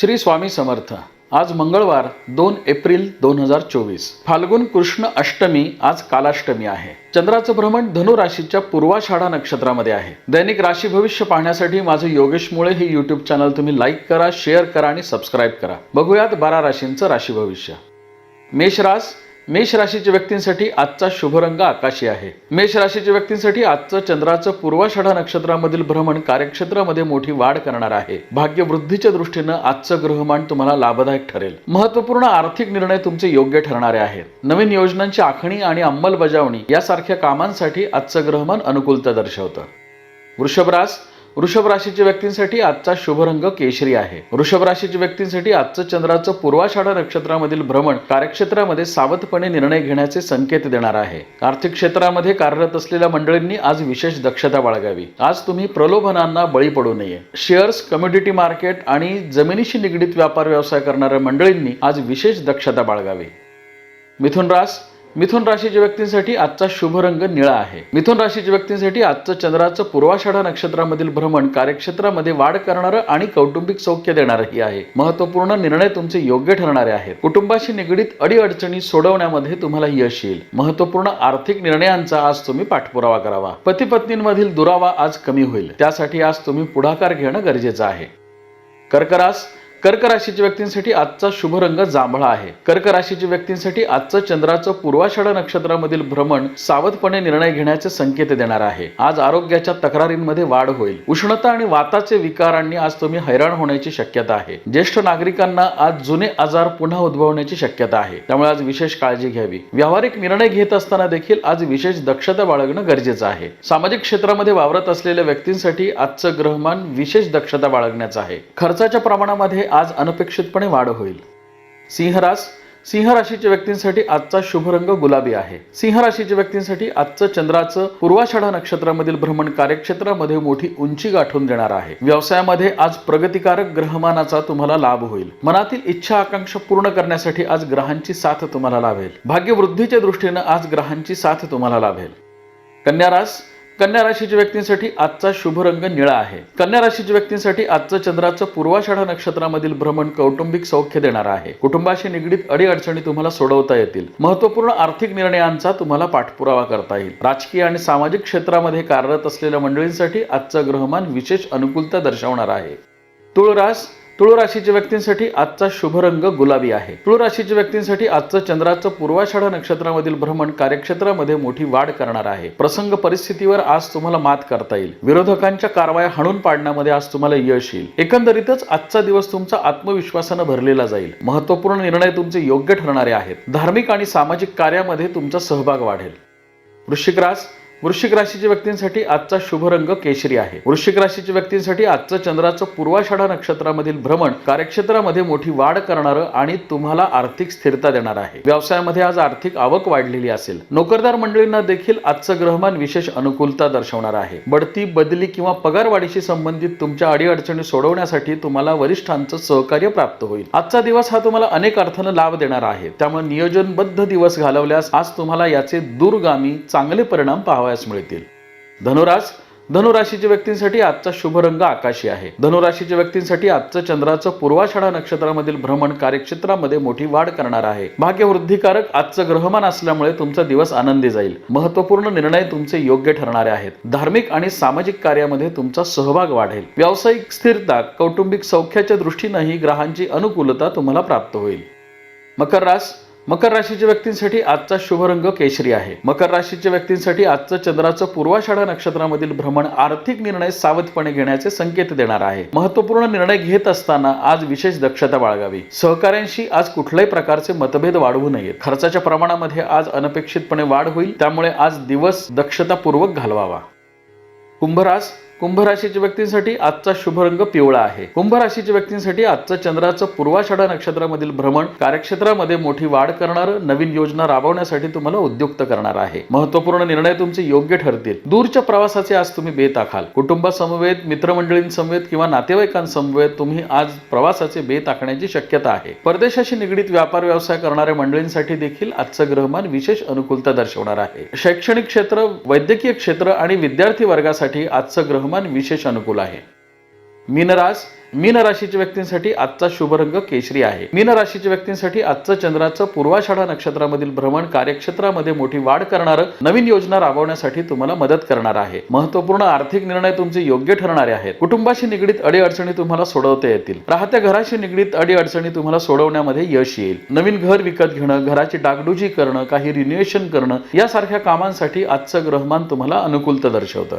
श्री स्वामी समर्थ. आज मंगळवार दोन एप्रिल दोन हजार चोवीस. फाल्गुन कृष्ण अष्टमी आज कालाष्टमी आहे. चंद्राचं भ्रमण धनु राशीच्या पूर्वाषाढा नक्षत्रामध्ये आहे. दैनिक राशी भविष्य पाहण्यासाठी माझं योगेश मुळे हे युट्यूब चॅनल तुम्ही लाईक करा शेअर करा आणि सबस्क्राईब करा. बघूयात बारा राशींचं राशी भविष्य. मेष रास मेष राशीच्या व्यक्तींसाठी आजचा शुभ रंग आकाशी आहे. मेष राशीच्या व्यक्तींसाठी आजचं चंद्राचं पूर्वाषाढा नक्षत्रामधील भ्रमण कार्यक्षेत्रामध्ये मोठी वाढ करणार आहे. भाग्य वृद्धीच्या दृष्टीनं आजचं ग्रहमान तुम्हाला लाभदायक ठरेल. महत्त्वपूर्ण आर्थिक निर्णय तुमचे योग्य ठरणारे आहेत. नवीन योजनांची आखणी आणि अंमलबजावणी यासारख्या कामांसाठी आजचं ग्रहमान अनुकूलता दर्शवतं. वृषभरास वृषभ राशीच्या व्यक्तींसाठी आजचा शुभ रंग केशरी आहे. वृषभ राशीच्या व्यक्तींसाठी आजचं चंद्राचं पूर्वाषाढा नक्षत्रामधील भ्रमण कार्यक्षेत्रामध्ये सावधपणे निर्णय घेण्याचे संकेत देणार आहे. आर्थिक क्षेत्रामध्ये कार्यरत असलेल्या मंडळींनी आज विशेष दक्षता बाळगावी. आज तुम्ही प्रलोभनांना बळी पडू नये. शेअर्स कम्युनिटी मार्केट आणि जमिनीशी निगडीत व्यापार व्यवसाय करणाऱ्या मंडळींनी आज विशेष दक्षता बाळगावी. मिथुन रास मिथुन राशीच्या व्यक्तींसाठी आजचा शुभ रंग निळा आहे. मिथुन राशीच्या व्यक्तींसाठी आजचं चंद्राचं पूर्वाषाढा नक्षत्रामधील भ्रमण कार्यक्षेत्रामध्ये वाढ करणारं आणि कौटुंबिक सौख्य देणारही आहे. महत्त्वपूर्ण निर्णय तुमचे योग्य ठरणारे आहेत. कुटुंबाशी निगडीत अडीअडचणी सोडवण्यामध्ये तुम्हाला यश येईल. महत्त्वपूर्ण आर्थिक निर्णयांचा आज तुम्ही पाठपुरावा करावा. पती पत्नींमधील दुरावा आज कमी होईल. त्यासाठी आज तुम्ही पुढाकार घेणं गरजेचं आहे. कर्करास कर्क राशीच्या व्यक्तींसाठी आजचा शुभ रंग जांभळा आहे. कर्क राशीच्या व्यक्तींसाठी आजचं चंद्राचं पूर्वाषाढा नक्षत्रामधील भ्रमण सावधपणे निर्णय घेण्याचे संकेत देणार आहे. आज आरोग्याच्या तक्रारींमध्ये वाढ होईल. उष्णता आणि वाताचे विकारांनी आज तुम्ही हैराण होण्याची शक्यता आहे. ज्येष्ठ नागरिकांना आज जुने आजार पुन्हा उद्भवण्याची शक्यता आहे. त्यामुळे आज विशेष काळजी घ्यावी. व्यावहारिक निर्णय घेत असताना देखील आज विशेष दक्षता बाळगणं गरजेचं आहे. सामाजिक क्षेत्रामध्ये वावरत असलेल्या व्यक्तींसाठी आजचं ग्रहमान विशेष दक्षता बाळगण्याचं आहे. खर्चाच्या प्रमाणामध्ये आज अनपेक्षितपणे वाढ होईल. सिंहरास सिंह राशीच्या व्यक्तींसाठी आजचा शुभ रंग गुलाबी आहे. सिंह राशीच्या व्यक्तींसाठी आजचं चंद्राचं पूर्वाषाढा नक्षत्रामधील भ्रमण कार्यक्षेत्रामध्ये मोठी उंची गाठून देणार आहे. व्यवसायामध्ये आज प्रगतिकारक ग्रहमानाचा तुम्हाला लाभ होईल. मनातील इच्छा आकांक्षा पूर्ण करण्यासाठी आज ग्रहांची साथ तुम्हाला लाभेल. भाग्यवृद्धीच्या दृष्टीनं आज ग्रहांची साथ तुम्हाला लाभेल. कन्यारास कन्या राशीच्या व्यक्तींसाठी आजचा शुभ रंग निळा आहे. कन्या राशीच्या व्यक्तींसाठी आजचं चंद्राचं पूर्वाषाढा नक्षत्रामधील भ्रमण कौटुंबिक सौख्य देणार आहे. कुटुंबाशी निगडीत अडीअडचणी तुम्हाला सोडवता येतील. महत्त्वपूर्ण आर्थिक निर्णयांचा तुम्हाला पाठपुरावा करता येईल. राजकीय आणि सामाजिक क्षेत्रामध्ये कार्यरत असलेल्या मंडळींसाठी आजचं ग्रहमान विशेष अनुकूलता दर्शवणार आहे. तुळरास तुळ राशीच्या व्यक्तींसाठी आजचा शुभ रंग गुलाबी आहे. तुळ राशीच्या व्यक्तींसाठी आजचं चंद्राचं पूर्वाषाढा नक्षत्रामधील भ्रमण कार्यक्षेत्रामध्ये मोठी वाढ करणार आहे. प्रसंग परिस्थितीवर आज तुम्हाला मात करता येईल. विरोधकांच्या कारवाया हाणून पाडण्यामध्ये आज तुम्हाला यश येईल. एकंदरीतच आजचा दिवस तुमचा आत्मविश्वासानं भरलेला जाईल. महत्त्वपूर्ण निर्णय तुमचे योग्य ठरणारे आहेत. धार्मिक आणि सामाजिक कार्यामध्ये तुमचा सहभाग वाढेल. वृश्चिक रास वृश्चिक राशीच्या व्यक्तींसाठी आजचा शुभ रंग केशरी आहे. वृश्चिक राशीच्या व्यक्तींसाठी आजचं चंद्राचं पूर्वाषाढा नक्षत्रामधील भ्रमण कार्यक्षेत्रामध्ये मोठी वाढ करणारं आणि तुम्हाला आर्थिक स्थिरता देणार आहे. व्यवसायामध्ये आज आर्थिक आवक वाढलेली असेल. नोकरदार मंडळींना देखील आजचं ग्रहमान विशेष अनुकूलता दर्शवणार आहे. बढती बदली किंवा पगारवाढीशी संबंधित तुमच्या अडीअडचणी सोडवण्यासाठी तुम्हाला वरिष्ठांचं सहकार्य प्राप्त होईल. आजचा दिवस हा तुम्हाला अनेक अर्थानं लाभ देणार आहे. त्यामुळे नियोजनबद्ध दिवस घालवल्यास आज तुम्हाला याचे दूरगामी चांगले परिणाम पाहावयास मिळतील धनुरास धनुराशीच्या व्यक्तींसाठी आजचा शुभ रंग आकाशी आहे. धनुराशीच्या व्यक्तींसाठी आजचं चंद्राचं पूर्वाषाढा नक्षत्रामधील भ्रमण कार्यक्षेत्रामध्ये मोठी वाढ करणार आहे. भाग्यवृद्धीकारक आजचं ग्रहमान असल्यामुळे तुमचा दिवस आनंदी जाईल. महत्त्वपूर्ण निर्णय तुमचे योग्य ठरणारे आहेत. धार्मिक आणि सामाजिक कार्यामध्ये तुमचा सहभाग वाढेल. व्यावसायिक स्थिरता कौटुंबिक सौख्याच्या दृष्टीनंही ग्रहांची अनुकूलता तुम्हाला प्राप्त होईल. मकर रास मकर राशीच्या व्यक्तींसाठी आजचा शुभ रंग केशरी आहे. मकर राशीच्या व्यक्तींसाठी आजचं चंद्राचं पूर्वाषाढा नक्षत्रामधील भ्रमण आर्थिक निर्णय सावधपणे घेण्याचे संकेत देणार आहे. महत्त्वपूर्ण निर्णय घेत असताना आज विशेष दक्षता बाळगावी. सहकाऱ्यांशी आज कुठल्याही प्रकारचे मतभेद वाढवू नयेत. खर्चाच्या प्रमाणामध्ये आज अनपेक्षितपणे वाढ होईल. त्यामुळे आज दिवस दक्षतापूर्वक घालवावा. कुंभरास कुंभ राशीच्या व्यक्तींसाठी आजचा शुभ रंग पिवळा आहे. कुंभ राशीच्या व्यक्तींसाठी आजचं चंद्राचं पूर्वाषाढा नक्षत्रामधील भ्रमण कार्यक्षेत्रामध्ये मोठी वाढ करणार नवीन योजना राबवण्यासाठी तुम्हाला उद्युक्त करणार आहे. महत्त्वपूर्ण निर्णय तुमचे योग्य ठरतील. दूरच्या प्रवासाचे आज तुम्ही बेत आखाल. कुटुंबासमवेत मित्रमंडळींसमवेत किंवा नातेवाईकांसमवेत तुम्ही आज प्रवासाचे बेत आखण्याची शक्यता आहे. परदेशाशी निगडीत व्यापार व्यवसाय करणाऱ्या मंडळींसाठी देखील आजचं ग्रहमान विशेष अनुकूलता दर्शवणार आहे. शैक्षणिक क्षेत्र वैद्यकीय क्षेत्र आणि विद्यार्थी वर्गासाठी आजचं ग्रह ग्रहमान विशेष अनुकूल आहे. मीनरास मीन राशीच्या व्यक्तींसाठी आजचा शुभ रंग केशरी आहे. मीन राशीच्या व्यक्तींसाठी आजचं चंद्राचं पूर्वाषाढा नक्षत्रामधील भ्रमण कार्यक्षेत्रामध्ये मोठी वाढ करणारं नवीन योजना राबवण्यासाठी तुम्हाला मदत करणार आहे. महत्त्वपूर्ण आर्थिक निर्णय तुमचे योग्य ठरणारे आहेत. कुटुंबाशी निगडीत अडीअडचणी तुम्हाला सोडवता येतील. राहत्या घराशी निगडीत अडीअडचणी तुम्हाला सोडवण्यामध्ये यश येईल. नवीन घर विकत घेणं घराची डागडुजी करणं काही रिन्युएशन करणं यासारख्या कामांसाठी आजचं ग्रहमान तुम्हाला अनुकूलता दर्शवतं.